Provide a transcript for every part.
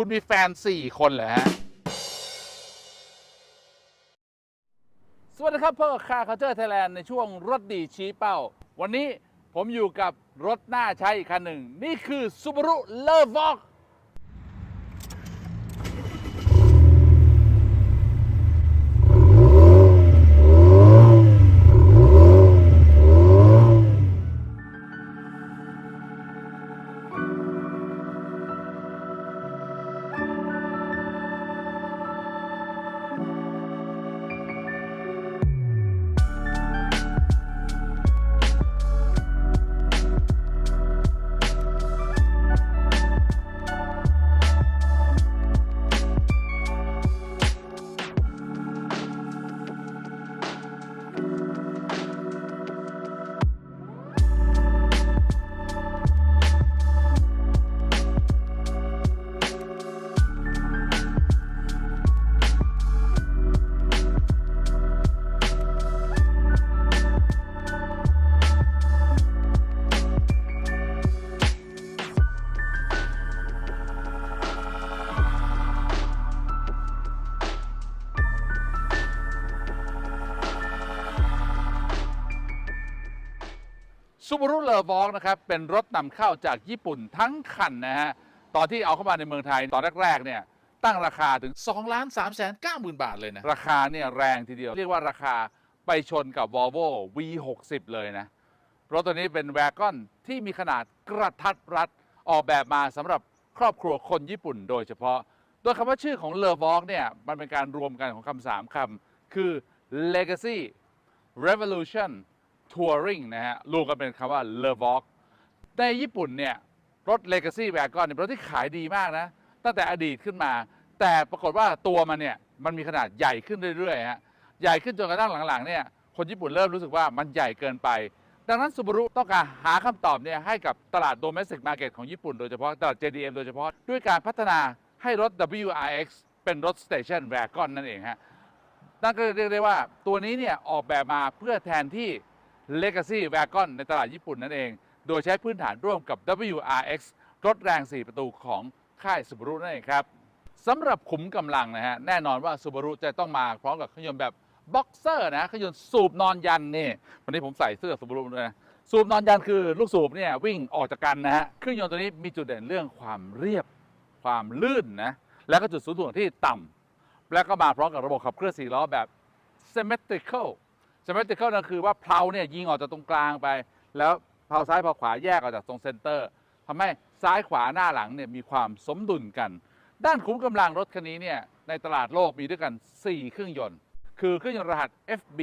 คุณมีแฟน 4 คนเหรอฮะ สวัสดีครับเพื่อคาคาเจอร์ไทยแลนด์ในช่วงรถดีชี้เป้า วันนี้ผมอยู่กับรถหน้าใช้อีกคันหนึ่ง นี่คือ Subaru l e v o x ซูบารุเลอร์วอกนะครับเป็นรถนำเข้าจากญี่ปุ่นทั้งคันนะฮะ ตอนที่เอาเข้ามาในเมืองไทยตอนแรกๆเนี่ยตั้งราคาถึง 2 ล้าน3แสน9หมื่นบาทเลยนะ ราคาเนี่ยแรงทีเดียว เรียกว่าราคาไปชนกับ Volvo V60 เลยนะ รถตัวนี้เป็นแวกอนที่มีขนาดกระทัดรัดออกแบบมาสำหรับครอบครัวคนญี่ปุ่นโดยเฉพาะ โดยคำว่าชื่อของเลอ v วอกเนี่ยมันเป็นการรวมกันของคำสามคำคือ legacy revolution touring นะฮะรวมกันเป็นคำว่า l e v o g ในญี่ปุ่นเนี่ยรถ Legacy Wagon เนี่ยเป็นรถที่ขายดีมากนะ ตั้งแต่อดีตขึ้นมา แต่ปรากฏว่าตัวมันเนี่ยมันมีขนาดใหญ่ขึ้นเรื่อยๆฮะใหญ่ขึ้นจนกระทั่งหลังๆเนี่ยคนญี่ปุ่นเริ่มรู้สึกว่ามันใหญ่เกินไป ดังนั้นซูบารุต้องการหาคำตอบเนี่ยให้กับตลาด domestic market ของญี่ปุ่นโดยเฉพาะตลาด JDM โดยเฉพาะด้วยการพัฒนาให้รถ WRX เป็นรถ Station Wagon นั่นเองฮะนั่นก็เรียกได้ว่าตัวนี้เนี่ยออกแบบมาเพื่อแทนที่ Legacy Wagon ในตลาดญี่ปุ่นนั่นเอง โดยใช้พื้นฐานร่วมกับ WRX รถแรง 4 ประตูของค่าย Subaru นั่นเองครับสำหรับขุมกำลังนะฮะ แน่นอนว่า Subaru จะต้องมาพร้อมกับเครื่องยนต์แบบบ็อกเซอร์นะเครื่องยนต์สูบนอนยันนี่วันนี้ผมใส่เสื้อ Subaru ด้วยนะสูบนอนยันคือลูกสูบเนี่ยวิ่งออกจากกันนะฮะเครื่องยนต์ตัวนี้มีจุดเด่นเรื่องความเรียบ ความลื่นนะแล้วก็จุดศูนย์ถ่วงที่ต่ำแล้วก็มาพร้อมกับระบบขับเคลื่อนสี่ล้อแบบ symmetrical symmetrical นั่นคือว่าเพลาเนี่ยยิงออกจากตรงกลางไป แล้วเพลาซ้ายเพลาขวาแยกออกจากตรงเซนเตอร์ทำให้ซ้ายขวาหน้าหลังเนี่ยมีความสมดุลกัน ด้านขุมกำลังรถคันนี้เนี่ยในตลาดโลกมีด้วยกัน 4 เครื่องยนต์ คือเครื่องยนต์รหัส FB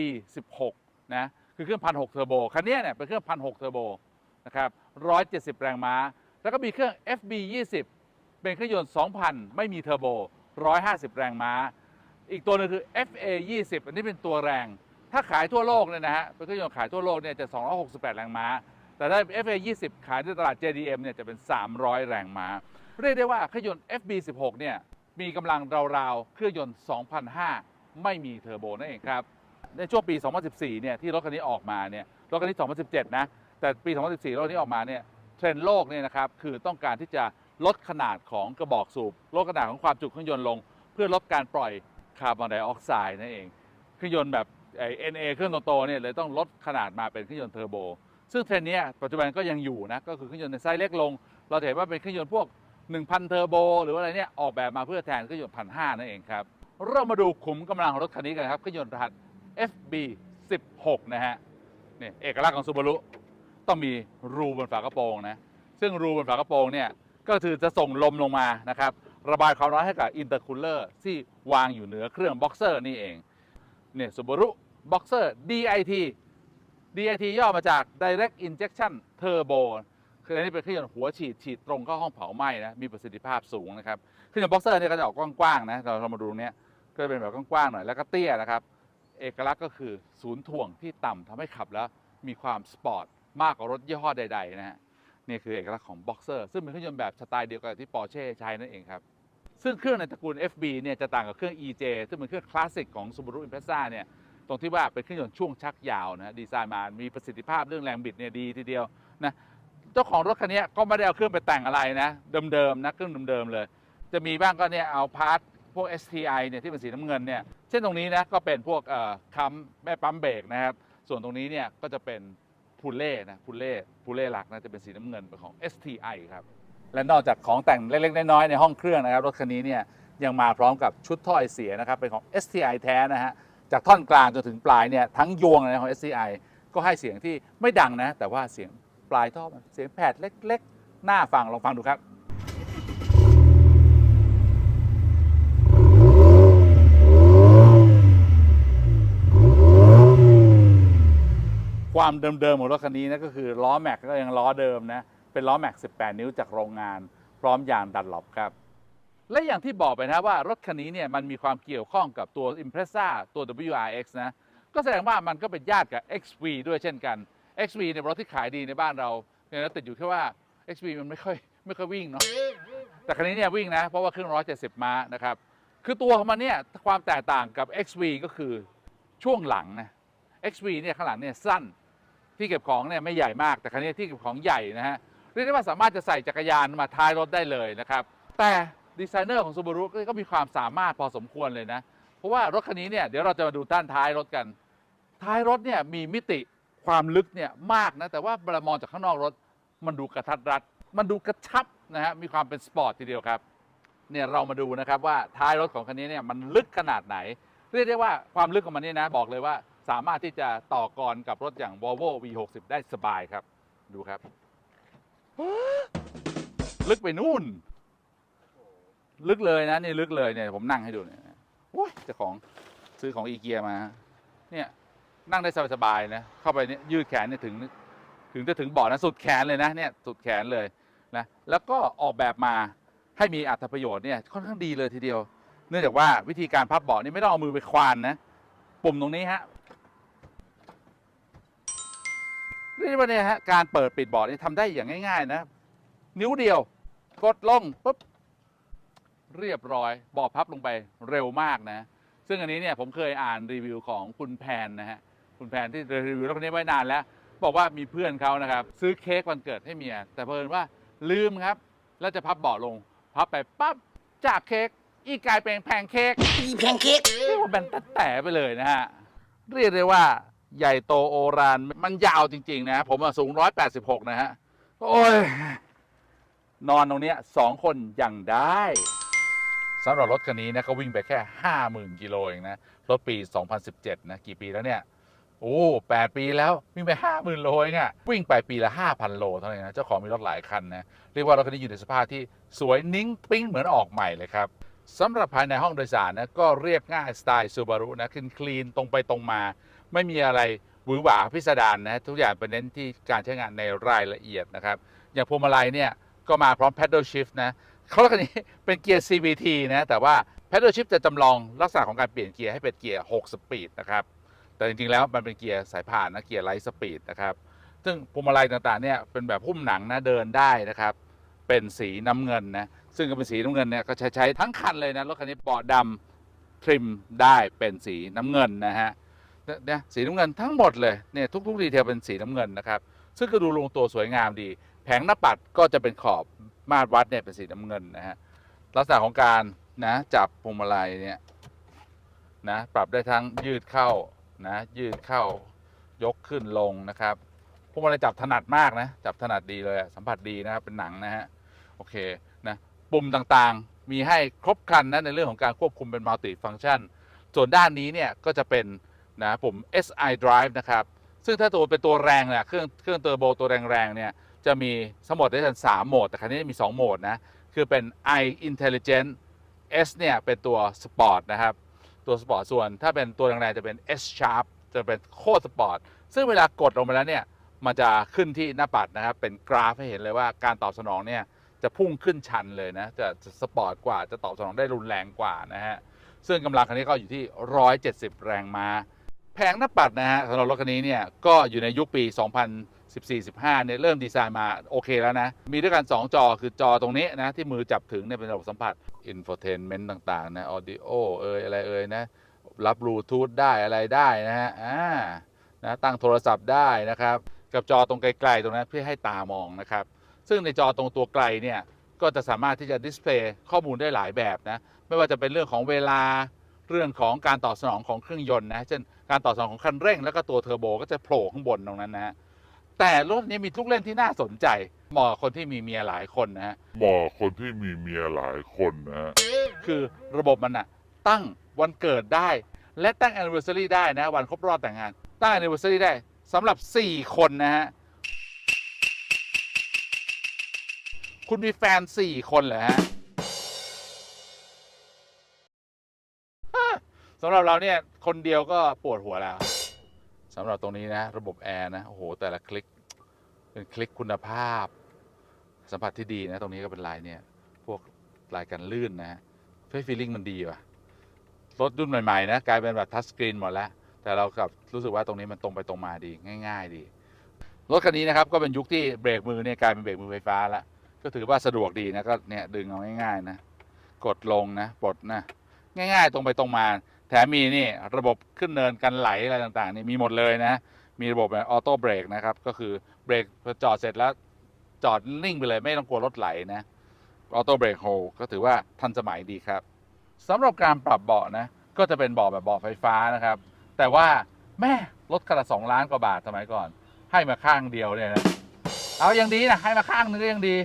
16 นะคือเครื่องพันหกเทอร์โบคันนี้เนี่ยเป็นเครื่องพันหกเทอร์โบนะครับ170 แรงม้า แล้วก็มีเครื่อง FB 20 เป็นเครื่องยนต์ 2,000 ไม่มีเทอร์โบ 150 แรงม้า อีกตัวหนึงคือ FA 20 อันนี้เป็นตัวแรง ถ้าขายทั่วโลกเนี่ยนะฮะเป็นเครื่องยนต์ขายทั่วโลกเนี่ยจะ 268 แรงม้า แต่ถ้า FA 20 ขายในตลาด JDM เนี่ยจะเป็น 300 แรงม้า เรียกได้ว่าเครื่องยนต์ FB 16 เนี่ยมีกำลังราวๆ เครื่องยนต์ 2,005 ไม่มีเทอร์โบนั่นเองครับ ในช่วงปี 2014 เนี่ยที่รถคันนี้ออกมาเนี่ยรถคันนี้ 2017 นะ แต่ปี 2014 รถคันนี้ออกมาเนี่ยเทรนด์โลกเนี่ยนะครับคือต้องการที่จะลดขนาดของกระบอกสูบลดขนาดของความจุเครื่องยนต์ลง เพื่อลดการปล่อยคาร์บอนไดออกไซด์นั่นเอง เครื่องยนต์แบบ ไอ้ NA เครื่องโตๆเนี่ยเลยต้องลดขนาดมาเป็นเครื่องยนต์เทอร์โบ ซึ่งเทรนด์เนี้ยปัจจุบันก็ยังอยู่นะ ก็คือเครื่องยนต์ในไซส์เล็กลง เราเห็นว่าเป็นเครื่องยนต์พวก 1,000 เทอร์โบ หรือว่าอะไรเนี่ยออกแบบมาเพื่อแทนเครื่องยนต์พันห้านั่นเองครับ เรามาดูขุมกำลังของรถคันนี้กันครับเครื่องยนต์รหัส FB 16นะฮะนี่เอกลักษณ์ของซูบารุต้องมีรูบนฝากระโปรงนะซึ่งรูบนฝากระโปรงเนี่ยก็คือจะส่งลมลงมานะครับระบายความร้อนให้กับอินเตอร์คูลเลอร์ที่วางอยู่เหนือเครื่องบ็อกเซอร์นี่เองเนี่ยซูบารุ บ็อกเซอร์ DIT DIT ย่อมาจาก Direct Injection Turbo คืออันนี้เป็นเครื่องยนต์หัวฉีด ฉีดตรงเข้าห้องเผาไหม้นะ มีประสิทธิภาพสูงนะครับ เครื่องยนต์บ็อกเซอร์เนี่ยก็จะออกกว้างๆนะ เราเรามาดูตรงนี้ก็จะเป็นแบบกว้างๆหน่อยแล้วก็เตี้ยนะครับ เอกลักษณ์ก็คือศูนย์ถ่วงที่ต่ำทำให้ขับแล้วมีความสปอร์ตมากกว่ารถยี่ห้อใดๆนะฮะ นี่คือเอกลักษณ์ของบ็อกเซอร์ซึ่งเป็นเครื่องยนต์แบบสไตล์เดียวกับที่ปอร์เช่ใช้นั่นเองครับ ซึ่งเครื่องในตระกูล FB เนี่ยจะต่างกับเครื่อง EJ ซึ่งเป็นเครื่องคลาสสิกของ Subaru Impreza เนี่ย ตรงที่ว่าเป็นเครื่องยนต์ช่วงชักยาวนะดีไซน์มามีประสิทธิภาพเรื่องแรงบิดเนี่ยดีทีเดียวนะเจ้าของรถคันนี้ก็ไม่ได้เอาเครื่องไปแต่งอะไรนะเดิมๆนะเครื่องเดิมๆเลย จะมีบ้างก็เนี่ยเอาพาร์ทพวก STI เนี่ยที่เป็นสีน้ำเงินเนี่ยเช่นตรงนี้นะก็เป็นพวกคัมแม่ปั๊มเบรกนะครับส่วนตรงนี้เนี่ยก็จะเป็นพูเล่นะพูเล่พูเล่หลักนะจะเป็นสีน้ำเงินเป็นของ STI ครับและนอกจากของแต่งเล็กๆน้อยๆในห้องเครื่องนะครับรถคันนี้เนี่ยยังมาพร้อมกับชุดถ้อยเสียนะครับเป็นของ STI แท้นะฮะ จากท่อนกลางจนถึงปลายเนี่ยทั้งยวงเลยนะของ STI ก็ให้เสียงที่ไม่ดังนะ แต่ว่าเสียงปลายท่อมันเสียงแผดเล็กๆ หน่าฟังลองฟังดูครับความเดิมๆของรถคันนี้นะก็คือล้อแม็กก็ยังล้อเดิมนะ เป็นล้อแม็ก 18 นิ้วจากโรงงาน พร้อมยางดันหลบครับ และอย่างที่บอกไปนะว่ารถคันนี้เนี่ยมันมีความเกี่ยวข้องกับตัว Impreza ตัว WRX นะ ก็แสดงว่ามันก็เป็นญาติกับ XV ด้วยเช่นกัน XV เนี่ยรถที่ขายดีในบ้านเราเนี่ยติดอยู่แค่ว่า XV มันไม่ค่อยไม่ค่อยวิ่งเนาะแต่คันนี้เนี่ยวิ่งนะ เพราะว่าเครื่อง 170 ม้านะครับ คือตัวของมันเนี่ยความแตกต่างกับ XV ก็คือช่วงหลังนะ XV เนี่ยข้างหลังเนี่ยสั้นที่เก็บของเนี่ยไม่ใหญ่มากแต่คันนี้ที่เก็บของใหญ่นะฮะเรียกได้ว่าสามารถจะใส่จักรยานมาท้ายรถได้เลยนะครับ แต่ ดีไซเนอร์ของ Subaru ก็มีความสามารถพอสมควรเลยนะ เพราะว่ารถคันนี้เนี่ยเดี๋ยวเราจะมาดูด้านท้ายรถกัน ท้ายรถเนี่ยมีมิติความลึกเนี่ยมากนะ แต่ว่าเวลามองจากข้างนอกรถ มันดูกระทัดรัด มันดูกระชับนะฮะมีความเป็นสปอร์ตทีเดียวครับเนี่ยเรามาดูนะครับว่าท้ายรถของคันนี้เนี่ยมันลึกขนาดไหน เรียกได้ว่าความลึกของมันเนี่ยนะ บอกเลยว่าสามารถที่จะต่อกรกับรถอย่าง Volvo V60 ได้สบายครับ ดูครับ ลึกไปนู่น ลึกเลยนะนี่ลึกเลยเนี่ยผมนั่งให้ดูเนี่ยโอ้ยเจ้าของซื้อของอีเกียมา เนี่ยนั่งได้สบายๆนะ เข้าไปเนี่ยยืดแขนเนี่ยถึง ถึงจะถึงเบาะนะสุดแขนเลยนะเนี่ยสุดแขนเลยนะแล้วก็ออกแบบมาให้มีอัตประโยชน์เนี่ยค่อนข้างดีเลยทีเดียว เนื่องจากว่าวิธีการพับเบาะนี่ไม่ต้องเอามือไปควานนะปุ่มตรงนี้ฮะเรียกว่าเนี่ยฮะการเปิดปิดเบาะนี่ทำได้อย่างง่าย ๆ นะ นิ้วเดียว กดลงปุ๊บ เรียบร้อยเบาะพับลงไปเร็วมากนะ ซึ่งอันนี้เนี่ยผมเคยอ่านรีวิวของคุณแพนนะฮะ คุณแพนที่รีวิวรถคันนี้ไว้นานแล้ว บอกว่ามีเพื่อนเขานะครับ ซื้อเค้กวันเกิดให้เมีย แต่เพิ่นว่าลืมครับ แล้วจะพับเบาะลง พับไปปั๊บจากเค้กอีกกลายเป็นแพงเค้กอีแพนเค้กเรียกว่าแบนตะแต่ไปเลยนะฮะ เรียกได้ว่าใหญ่โตโอรานมันยาวจริง ๆ นะ ผมอะสูง 186 นะฮะ โอ้ย นอนตรงเนี้ยสองคนยังได้ สำหรับรถคันนี้นะเขาวิ่งไปแค่ 50,000 กิโลเองนะ รถปี 2017 นะ กี่ปีแล้วเนี่ย โอ้8ปีแล้ว วิ่งไป 50,000 โลเองอะวิ่งไปปีละ 5,000 โลเท่านั้นนะ เจ้าของมีรถหลายคันนะ เรียกว่ารถคันนี้อยู่ในสภาพที่สวยนิ่งปิ้งเหมือนออกใหม่เลยครับสำหรับภายในห้องโดยสารนะก็เรียบง่ายสไตล์ซูบารุนะคลีนคลีนตรงไปตรงมา ไม่มีอะไรหวือหวาพิสดารนะทุกอย่างเป็นเน้นที่การใช้งานในรายละเอียดนะครับ อย่างพวงมาลัยเนี่ยก็มาพร้อม paddle shift นะ เขาเรียกคันนี้เป็นเกียร์ CVT นะแต่ว่า paddle shift จะจำลองลักษณะของการเปลี่ยนเกียร์ให้เป็นเกียร์ 6 สปีดนะครับแต่จริงๆแล้วมันเป็นเกียร์สายผ่านนะเกียร์ไลท์สปีดนะครับซึ่งพวงมาลัยต่างๆเนี่ยเป็นแบบหุ้มหนังนะเดินได้นะครับเป็นสีน้ำเงินนะซึ่งก็เป็นสีน้ำเงินเนี่ยก็ใช้ใช้ทั้งคันเลยนะรถคันนี้เบาะดำทริมได้เป็นสีน้ำเงินนะฮะเนี่ยสีน้ำเงินทั้งหมดเลยเนี่ยทุกๆดีเทลเป็นสีน้ำเงินนะครับซึ่งก็ดูลงตัวสวยงามดี แผงหน้าปัดก็จะเป็นขอบ มาตรวัดเนี่ยเป็นสีน้ำเงินนะฮะลักษณะของการนะจับพวงมาลัยเนี่ยนะปรับได้ทั้งยืดเข้านะยืดเข้ายกขึ้นลงนะครับพวงมาลัยจับถนัดมากนะจับถนัดดีเลยสัมผัสดีนะครับเป็นหนังนะฮะโอเคนะปุ่มต่างๆมีให้ครบครันนะในเรื่องของการควบคุมเป็นมัลติฟัง c t ชันส่วนด้านนี้เนี่ยก็จะเป็นนะปุ่ม SI Drive นะครับซึ่งถ้าตัวเป็นตัวแรงเนี่ยเครื่องเครื่องเทอร์โบตัวแรงๆเนี่ย จะมีสมโหมดได้ทั้ง3โหมด แต่ครั้นี้มี 2 โหมดนะ คือเป็น i Intelligent S เนี่ยเป็นตัว Sport นะครับ ตัวสปอร์ตส่วนถ้าเป็นตัวแรงๆจะเป็น S Sharp จะเป็นโคตรสปอร์ต ซึ่งเวลากดลงไปแล้วเนี่ย มันจะขึ้นที่หน้าปัดนะครับ เป็นกราฟให้เห็นเลยว่าการตอบสนองเนี่ย จะพุ่งขึ้นชันเลยนะ จะจะสปอร์ตกว่า จะตอบสนองได้รุนแรงกว่านะฮะ ซึ่งกำลังคันนี้ก็อยู่ที่ 170 แรงม้า แผงหน้าปัดนะฮะสำหรับรถคันนี้เนี่ย ก็อยู่ในยุคปี 2000 14 15เนี่ยเริ่มดีไซน์มาโอเคแล้วนะ มีด้วยกัน 2 จอคือจอตรงนี้นะ ที่มือจับถึงเนี่ยเป็นระบบสัมผัส infotainment ต่างๆนะ audio เอยอะไรเอยนะ รับบลูทูธได้อะไรได้นะฮะอ่านะตั้งโทรศัพท์ได้นะครับ กับจอตรงไกลๆตรงนั้นเพื่อให้ตามองนะครับ ซึ่งในจอตรงตัวไกลเนี่ยก็จะสามารถที่จะดิสเพลย์ข้อมูลได้หลายแบบนะ ไม่ว่าจะเป็นเรื่องของเวลาเรื่องของการตอบสนองของเครื่องยนต์นะ เช่น การตอบสนองของคันเร่ง แล้วก็ตัวเทอร์โบก็จะโผล่ข้างบนตรงนั้นนะฮะ แต่รถนี้มีลูกเล่นที่น่าสนใจ เหมาะกับคนที่มีเมียหลายคนนะฮะเหมาะกับคนที่มีเมียหลายคนนะฮะคือระบบมันอะตั้งวันเกิดได้ และตั้ง anniversary ได้นะ วันครบรอบแต่งงาน ตั้ง anniversary ได้สำหรับ 4 คนนะฮะ คุณมีแฟน 4 คนเหรอฮะฮะสำหรับเราเนี่ย คนเดียวก็ปวดหัวแล้ว สำหรับตรงนี้นะระบบแอร์นะโอ้โหแต่ละคลิกเป็นคลิกคุณภาพ สัมผัสที่ดีนะตรงนี้ก็เป็นลายเนี่ยพวกลายกันลื่นนะฮะเฮ้ยฟีลลิ่งมันดีว่ะรถรุ่นใหม่ๆนะกลายเป็นแบบทัชสกรีนหมดแล้ว แต่เรากับรู้สึกว่าตรงนี้มันตรงไปตรงมาดีง่าย ๆ ดีรถคันนี้นะครับก็เป็นยุคที่เบรกมือเนี่ยกลายเป็นเบรกมือไฟฟ้าแล้วก็ถือว่าสะดวกดีนะก็เนี่ยดึงเอาง่ายๆนะกดลงนะปลดนะง่าย ๆ ตรงไปตรงมา ถมมีนี่ระบบขึ้นเนินกันไหลอะไรต่างๆนี่มีหมดเลยนะ มีระบบแบบออโต้เบรกนะครับ ก็คือเบรกพอจอดเสร็จแล้วจอดนิ่งไปเลยไม่ต้องกลัวรถไหลนะออโต้เบรกโฮก็ถือว่าทันสมัยดีครับสำหรับการปรับเบาะนะ ก็จะเป็นเบาะแบบเบาะไฟฟ้านะครับ แต่ว่าแม่รถคันละสองล้านกว่าบาทสมัยก่อน ให้มาข้างเดียวเนี่ยนะเอายังดีนะให้มาข้างนึงก็ยังดี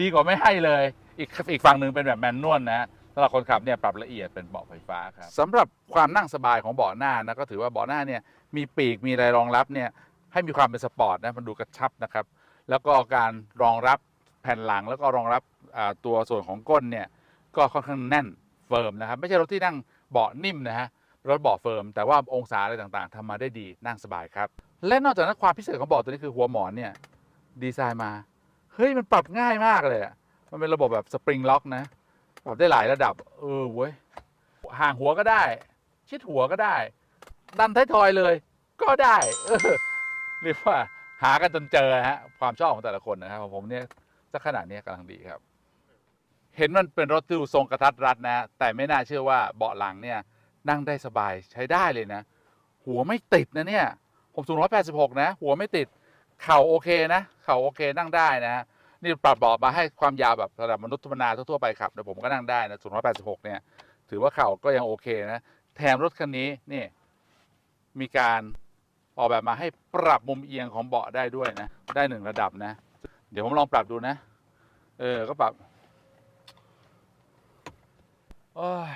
ดีกว่าไม่ให้เลย อีกอีกฝั่งหนึ่งเป็นแบบแมนนวลนะ สำหรับคนขับเนี่ยปรับละเอียดเป็นเบาะไฟฟ้าครับสำหรับความนั่งสบายของเบาะหน้านะก็ถือว่าเบาะหน้าเนี่ยมีปีกมีอะไรรองรับเนี่ยให้มีความเป็นสปอร์ตนะมันดูกระชับนะครับ แล้วก็การรองรับแผ่นหลังแล้วก็รองรับอ่าตัวส่วนของก้นเนี่ยก็ค่อนข้างแน่นเฟิร์มนะครับ ไม่ใช่รถที่นั่งเบาะนิ่มนะฮะรถเบาะเฟิร์มแต่ว่าองศาอะไรต่างๆทำมาได้ดีนั่งสบายครับ และนอกจากนั้นความพิเศษของเบาะตัวนี้คือหัวหมอนเนี่ยดีไซน์มาเฮ้ยมันปรับง่ายมากเลยอะมันเป็นระบบแบบสปริงล็อกนะ ปรับได้หลายระดับ เออเว้ยห่างหัวก็ได้ ชิดหัวก็ได้ ดันท้ายทอยเลย ก็ได้เออเรียกว่าหากันจนเจอฮะความชอบของแต่ละคนนะครับของผมเนี่ยสักขนาดนี้กำลังดีครับ เห็นมันเป็นรถที่ดูทรงกระทัดรัดนะ แต่ไม่น่าเชื่อว่าเบาะหลังเนี่ย นั่งได้สบายใช้ได้เลยนะ หัวไม่ติดนะเนี่ยผมสูงร้อยแปดสิบหกนะ หัวไม่ติด เข่าโอเคนะ เข่าโอเคนั่งได้นะ นี่ปรับเบาะมาให้ความยาวแบบระดับมนุษย์ธรรมดาทั่วๆไปขับแต่ผมก็นั่งได้นะสูงร้อยแปดสิบหกเนี่ย ถือว่าเข่าก็ยังโอเคนะ แถมรถคันนี้นี่มีการออกแบบมาให้ปรับมุมเอียงของเบาะได้ด้วยนะ ได้หนึ่งระดับนะ เดี๋ยวผมลองปรับดูนะ เออ ก็ปรับโอ้ย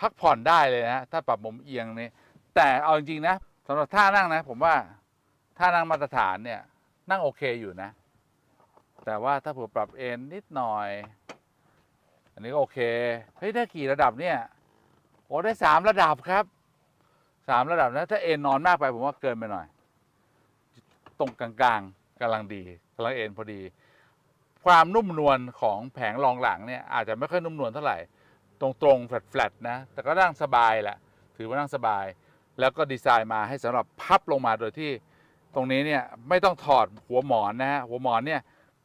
พักผ่อนได้เลยนะถ้าปรับมุมเอียงนี่แต่เอาจริงๆนะสำหรับท่านั่งนะ ผมว่าท่านั่งมาตรฐานเนี่ย นั่งโอเคอยู่นะ แต่ว่าถ้าผื่อปรับเอ็นนิดหน่อย อันนี้ก็โอเค เฮ้ย ได้กี่ระดับเนี่ย โอ้ได้สามระดับครับสามระดับนะ ถ้าเอ็นนอนมากไปผมว่าเกินไปหน่อย ตรงกลางๆกำลังดีกำลังเอ็นพอดี ความนุ่มนวลของแผงรองหลังเนี่ยอาจจะไม่ค่อยนุ่มนวลเท่าไหร่ ตรงๆแฟลตๆนะ แต่ก็นั่งสบายแหละ ถือว่านั่งสบาย แล้วก็ดีไซน์มาให้สำหรับพับลงมาโดยที่ตรงนี้เนี่ยไม่ต้องถอดหัวหมอนนะฮะหัวหมอนเนี่ย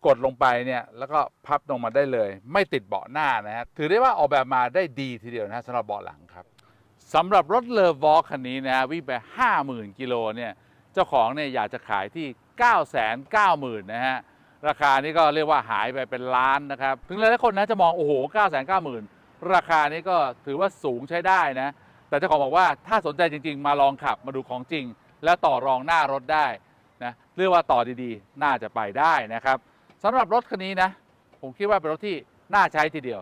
กดลงไปเนี่ยแล้วก็พับลงมาได้เลย ไม่ติดเบาะหน้านะฮะถือได้ว่าออกแบบมาได้ดีทีเดียวนะฮะสำหรับเบาะหลังครับสำหรับรถเลอวอลคันนี้นะฮะวิ่งไป 50,000กิโลเนี่ยเจ้าของเนี่ยอยากจะขายที่ 990,000นะฮะราคานี้ก็เรียกว่าหายไปเป็นล้านนะครับ ถึงหลายๆคนนะจะมองโอ้โห 990,000 ราคานี้ก็ถือว่าสูงใช้ได้นะ แต่เจ้าของบอกว่าถ้าสนใจจริง ๆ มาลองขับมาดูของจริง แล้วต่อรองหน้ารถได้นะเรียกว่าต่อดีๆ น่าจะไปได้นะครับ สำหรับรถคันนี้นะ ผมคิดว่าเป็นรถที่น่าใช้ทีเดียว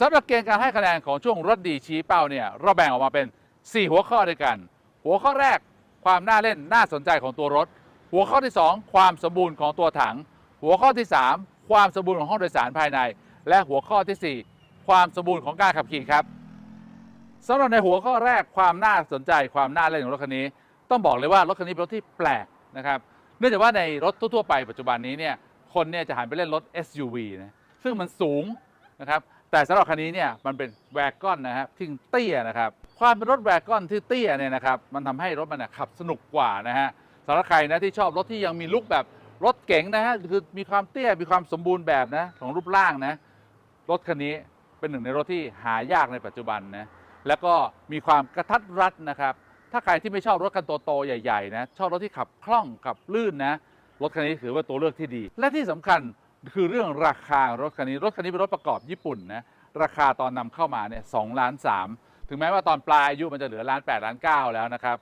สำหรับเกณฑ์การให้คะแนนของช่วงรถดีชี้เป้าเนี่ยเราแบ่งออกมาเป็น 4 หัวข้อด้วยกัน หัวข้อแรกความน่าเล่นน่าสนใจของตัวรถ หัวข้อที่ 2 ความสมบูรณ์ของตัวถัง หัวข้อที่ 3 ความสมบูรณ์ของห้องโดยสารภายใน และหัวข้อทีสี่4 ความสมบูรณ์ของการขับขี่ครับสำหรับในหัวข้อแรกความน่าสนใจความน่าเล่นของรถคันนี้ ต้องบอกเลยว่ารถคันนี้เป็นรถที่แปลกนะครับ เนื่องจากว่าในรถทั่วๆไปปัจจุบันนี้เนี่ย คนเนี่ยจะหันไปเล่นรถ SUV นะซึ่งมันสูงนะครับแต่สำหรับคันนี้เนี่ยมันเป็นแวกกอนนะครับที่เตี้ยนะครับความเป็นรถแวกกอนที่เตี้ยเนี่ยนะครับมันทำให้รถมันขับสนุกกว่านะฮะสำหรับใครนะที่ชอบรถที่ยังมีลุคแบบรถเก๋งนะฮะคือมีความเตี้ยมีความสมบูรณ์แบบนะของรูปร่างนะรถคันนี้เป็นหนึ่งในรถที่หายากในปัจจุบันนะแล้วก็มีความกระทัดรัดนะครับ ถ้าใครที่ไม่ชอบรถคันโตๆใหญ่ๆนะชอบรถที่ขับคล่องขับลื่นนะ รถคันนี้ถือว่าตัวเลือกที่ดี และที่สำคัญคือเรื่องราคารถคันนี้ รถคันนี้เป็นรถประกอบญี่ปุ่นนะราคาตอนนำเข้ามาเนี่ยสองล้านสามถึงแม้ว่าตอนปลายอายุมันจะเหลือล้านแปดล้านเก้าแล้วนะครับ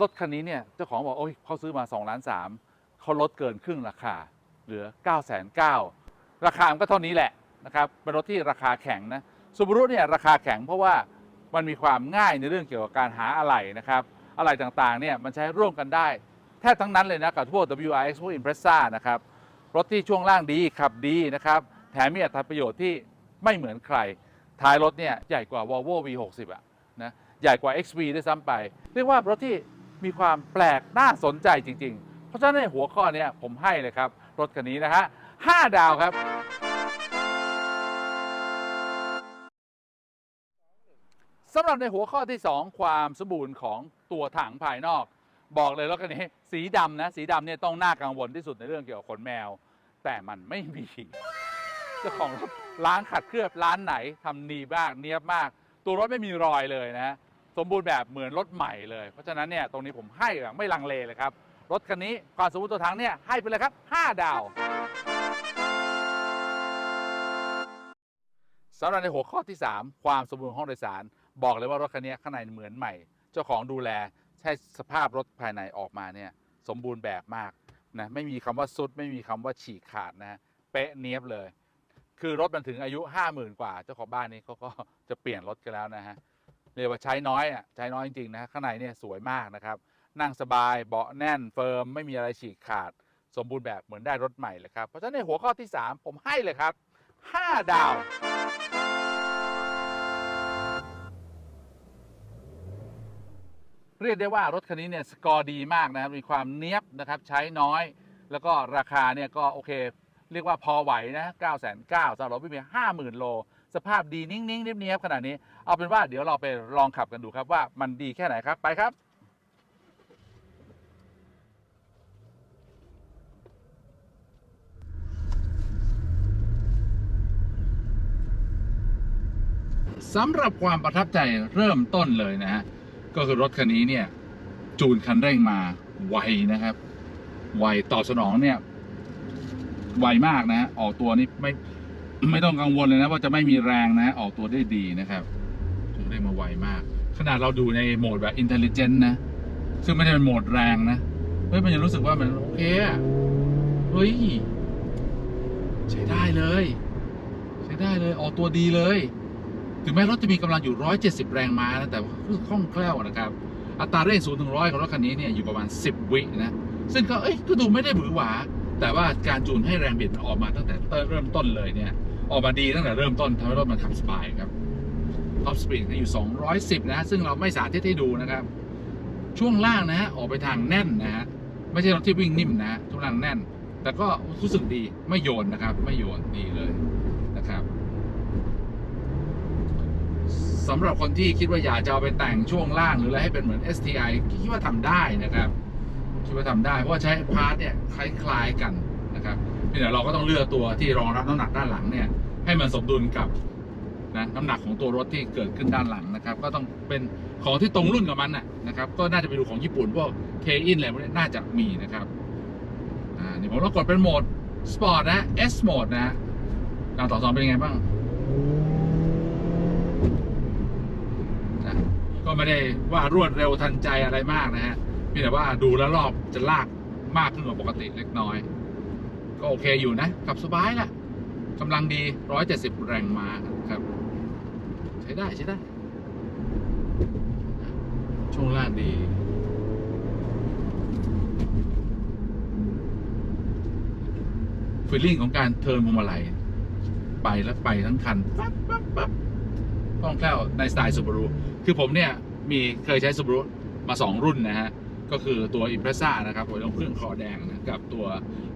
รถคันนี้เนี่ยเจ้าของบอกโอ้ยเขาซื้อมา2ล้านสามเขาลดเกินครึ่งราคาเหลือ9ก้าแสนเราคามันก็เท่านี้แหละนะครับเป็นรถที่ราคาแข็งนะซูบารุเนี่ยราคาแข็งเพราะว่ามันมีความง่ายในเรื่องเกี่ยวกับการหาอะไหล่นะครับอะไหล่ต่างๆเนี่ยมันใช้ร่วมกันได้ ทบทั้งนั้นเลยนะกับพวก WRX พวก Impreza นะครับ รถที่ช่วงล่างดีขับดีนะครับ แถมมีอัตราประโยชน์ที่ไม่เหมือนใคร ท้ายรถเนี่ยใหญ่กว่า Volvo V60 อะนะใหญ่กว่า XV ด้วยซ้ำไป เรียกว่ารถที่มีความแปลกน่าสนใจจริง ๆ เพราะฉะนั้นในหัวข้อเนี้ผมให้เลยครับ รถคันนี้นะฮะ5ดาวครับ สำหรับในหัวข้อที่ 2 ความสมบูรณ์ของตัวถังภายนอก บอกเลยรถคันนี้ สีดำนะ สีดำเนี่ยต้องน่ากังวลที่สุดในเรื่องเกี่ยวกับขนแมว แต่มันไม่มีเจ้าของรถล้างขัดเคลือบร้านไหนทำนีมากเนียบมาก ตัวรถไม่มีรอยเลยนะสมบูรณ์แบบเหมือนรถใหม่เลย เพราะฉะนั้นเนี่ยตรงนี้ผมให้แบบไม่ลังเลเลยครับ รถคันนี้ความสมบูรณ์ตัวถังเนี่ยให้ไปเลยครับ 5 ดาวสำหรับในหัวข้อที่ 3 ความสมบูรณ์ของห้องโดยสาร บอกเลยว่ารถคันนี้ข้างในเหมือนใหม่ เจ้าของดูแล ช้สภาพรถภายในออกมาเนี่ยสมบูรณ์แบบมากนะไม่มีคำว่าซุดไม่มีคำว่าฉีกขาดนะเป๊ะเนียบเลย คือรถมันถึงอายุ50,000กว่า เจ้าของบ้านนี้เขาก็จะเปลี่ยนรถกันแล้วนะฮะเรียกว่าใช้น้อยอะใช้น้อยจริงๆนะข้างในเนี่ยสวยมากนะครับ นั่งสบายเบาะแน่นเฟิร์มไม่มีอะไรฉีกขาด สมบูรณ์แบบเหมือนได้รถใหม่เลยครับเพราะฉะนั้นในหัวข้อที่ 3 ผมให้เลยครับ 5 ดาว เรียกได้ว่ารถคันนี้เนี่ยสกอร์ดีมากนะครับมีความเนี้ยบนะครับใช้น้อย แล้วก็ราคาเนี่ยก็โอเค เรียกว่าพอไหวนะ9 9 0 0 0สำหรับรถวิ่งไป50,000 โล สภาพดีนิ่งๆเนียบๆขนาดนี้ เอาเป็นว่าเดี๋ยวเราไปลองขับกันดูครับว่ามันดีแค่ไหนครับไปครับสำหรับความประทับใจเริ่มต้นเลยนะฮะ ก็คือรถคันนี้เนี่ย จูนคันเร่งมาไวนะครับ ไวตอบสนองเนี่ย ไวมากนะ ออกตัวนี้ไม่ไม่ต้องกังวลเลยนะ ว่าจะไม่มีแรงนะ ออกตัวได้ดีนะครับจูนเร่งมาไวมาก ขนาดเราดูในโหมดแบบอินเทลเจนต์นะ ซึ่งไม่ได้เป็นโหมดแรงนะเฮ้ยมันยังรู้สึกว่ามันโอเคอะเฮ้ยใช้ได้เลย ใช้ได้เลย ออกตัวดีเลย ถึงแม้รถจะมีกำลังอยู่ 170 แรงม้านะแต่คือคล่องแคล่วนะครับ อัตราเร่ง0ถึง100ของรถคันนี้เนี่ยอยู่ประมาณ 10 วินะ ซึ่งก็เอ้ยก็ดูไม่ได้หวือหวา แต่ว่าการจูนให้แรงบิดออกมาตั้งแต่เริ่มต้นเลยเนี่ย ออกมาดีตั้งแต่เริ่มต้นทำให้รถมันขับสบายครับท็อปสปีดอยู่ 210 นะ ซึ่งเราไม่สาธิตให้ดูนะครับ ช่วงล่างนะฮะออกไปทางแน่นนะฮะไม่ใช่รถที่วิ่งนิ่มนะช่วงล่างแน่น แต่ก็รู้สึกดีไม่โยนนะครับ ไม่โยนดีเลยนะครับ สำหรับคนที่คิดว่าอยากจะเอาไปแต่งช่วงล่างหรืออะไรให้เป็นเหมือน STI คิดว่าทำได้นะครับ คิดว่าทำได้เพราะว่าใช้พาร์ทเนี่ยคล้ายๆกันนะครับเพียงแต่เราก็ต้องเลือกตัวที่รองรับน้ำหนักด้านหลังเนี่ยให้มันสมดุลกับนะน้ำหนักของตัวรถที่เกิดขึ้นด้านหลังนะครับ ก็ต้องเป็นของที่ตรงรุ่นกับมันนะนะครับ ก็น่าจะไปดูของญี่ปุ่นพวกเคอินอะไรพวกนี้น่าจะมีนะครับอ่านี่ผมต้องกดเป็นโหมดสปอร์ตนะ S โหมดนะฮะการต่อสองเป็นยังไงบ้าง นะก็ ไม่ได้ว่ารวดเร็วทันใจอะไรมากนะฮะเพียงแต่ว่าดูแล้วรอบจะลากมากขึ้นกว่าปกติเล็กน้อย ก็โอเคอยู่นะขับสบายแหละกำลังดี 170 แรงม้าครับ ใช้ได้ใช้ได้ ช่วงล่างดีฟีลลิ่งของการเทิร์นพวงมาลัยไปแล้วไปทั้งคันปั๊บปั๊บปั๊บคล่องแคล่วในสไตล์ Subaru คือผมเนี่ย มีเคยใช้ Subaru มา2รุ่นนะฮะ ก็คือตัว Impreza นะครับผมต้องเครื่องคอแดงนะกับตัว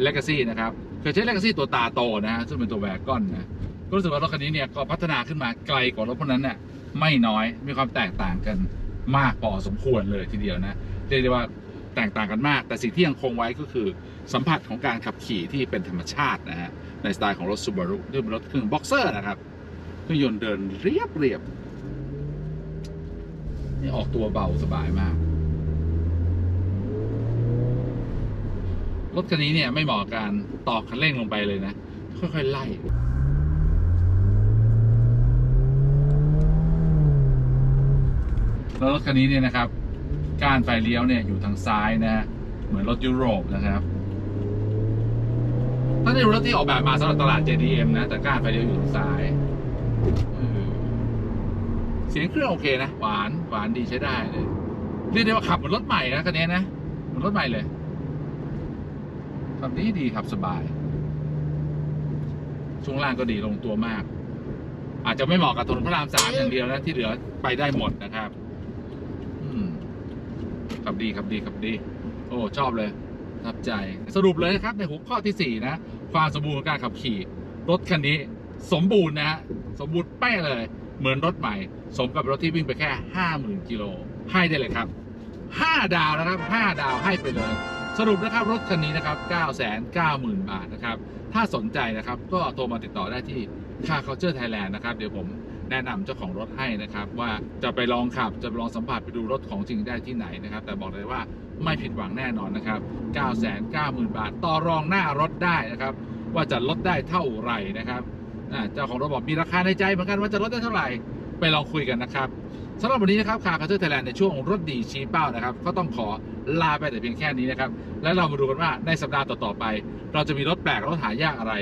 Legacy นะครับ เคยใช้ Legacy ตัวตาโตนะฮะซึ่งเป็นตัวแวกอนนะก็รู้สึกว่ารถคันนี้เนี่ยก็พัฒนาขึ้นมาไกลกว่ารถพวกนั้นเนี่ยไม่น้อยมีความแตกต่างกันมากพอสมควรเลยทีเดียวนะเรียกได้ว่าแตกต่างกันมาก แต่สิ่งที่ยังคงไว้ก็คือสัมผัสของการขับขี่ที่เป็นธรรมชาตินะฮะในสไตล์ของรถ Subaru ที่เป็นรถเครื่องบ็อกเซอร์นะครับเครื่องยนต์เดินเรียบเรียบ นี่ออกตัวเบาสบายมาก รถคันนี้เนี่ยไม่เหมาะกับการตอกคันเร่งลงไปเลยนะ ค่อยๆไล่แล้วรถคันนี้เนี่ยนะครับ การไฟเลี้ยวเนี่ยอยู่ทางซ้ายนะฮะเหมือนรถยุโรปนะครับถ้าในรถที่ออกแบบมาสำหรับตลาด JDM นะ แต่การไฟเลี้ยวอยู่ทางซ้าย เออเสียงเครื่องโอเคนะ หวานหวานดีใช้ได้เลยเรียกได้ว่าขับเหมือนรถใหม่นะคันนี้นะเหมือนรถใหม่เลยขับดีดีขับสบาย ช่วงล่างก็ดีลงตัวมาก อาจจะไม่เหมาะกับถนนพระรามสามอย่างเดียวนะที่เหลือไปได้หมดนะครับอืมขับดีขับดีขับดี โอ้ชอบเลยประทับใจสรุปเลยนะครับในหัวข้อที่สี่นะ ความสมบูรณ์ของการขับขี่ รถคันนี้ สมบูรณ์นะฮะสมบูรณ์เป๊ะเลย เหมือนรถใหม่ สมกับรถที่วิ่งไปแค่ห้าหมื่นกิโลให้ได้เลยครับห้าดาวนะครับห้าดาวให้ไปเลย สรุปนะครับรถคันนี้นะครับ 9 9 0 0 0 0 บาทนะครับ ถ้าสนใจนะครับก็โทรมาติดต่อได้ที่คาเคาเจอร์ไทยแลนด์นะครับ เดี๋ยวผมแนะนำเจ้าของรถให้นะครับ ว่าจะไปลองขับจะไปลองสัมผัสไปดูรถของจริงได้ที่ไหนนะครับ แต่บอกเลยว่าไม่ผิดหวังแน่นอนนะครับ 9 9 0 0 0 0 บาท ต่อรองหน้ารถได้นะครับ ว่าจะลดได้เท่าไหร่นะครับ เจ้าของรถบอกมีราคาในใจเหมือนกันว่าจะลดได้เท่าไหร่ไปลองคุยกันนะครับสำหรับวันนี้นะครับคาร์คาเจอร์ไทยแลนด์ในช่วงรถดีชี้เป้านะครับ ก็ต้องขอลาไปแต่เพียงแค่นี้นะครับ แล้วเรามาดูกันว่าในสัปดาห์ต่อๆไป เราจะมีรถแปลกรถหายากอะไร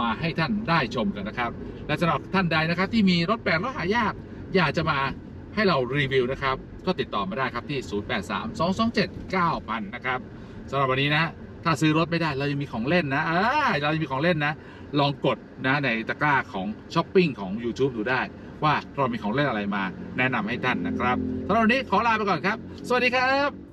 มาให้ท่านได้ชมกันนะครับ และสำหรับท่านใดนะครับ ที่มีรถแปลกรถหายาก อยากจะมาให้เรารีวิวนะครับ ก็ติดต่อมาได้ครับที่ 0832279000 นะครับสำหรับวันนี้นะ ถ้าซื้อรถไม่ได้เรายังมีของเล่นนะอ่าเรายังมีของเล่นนะ ลองกดนะในตะกร้าของช้อปปิ้งของ YouTube ดูได้ ว่าเรามีของเล่นอะไรมาแนะนำให้ท่านนะครับสำหรับวันนี้ขอลาไปก่อนครับ สวัสดีครับ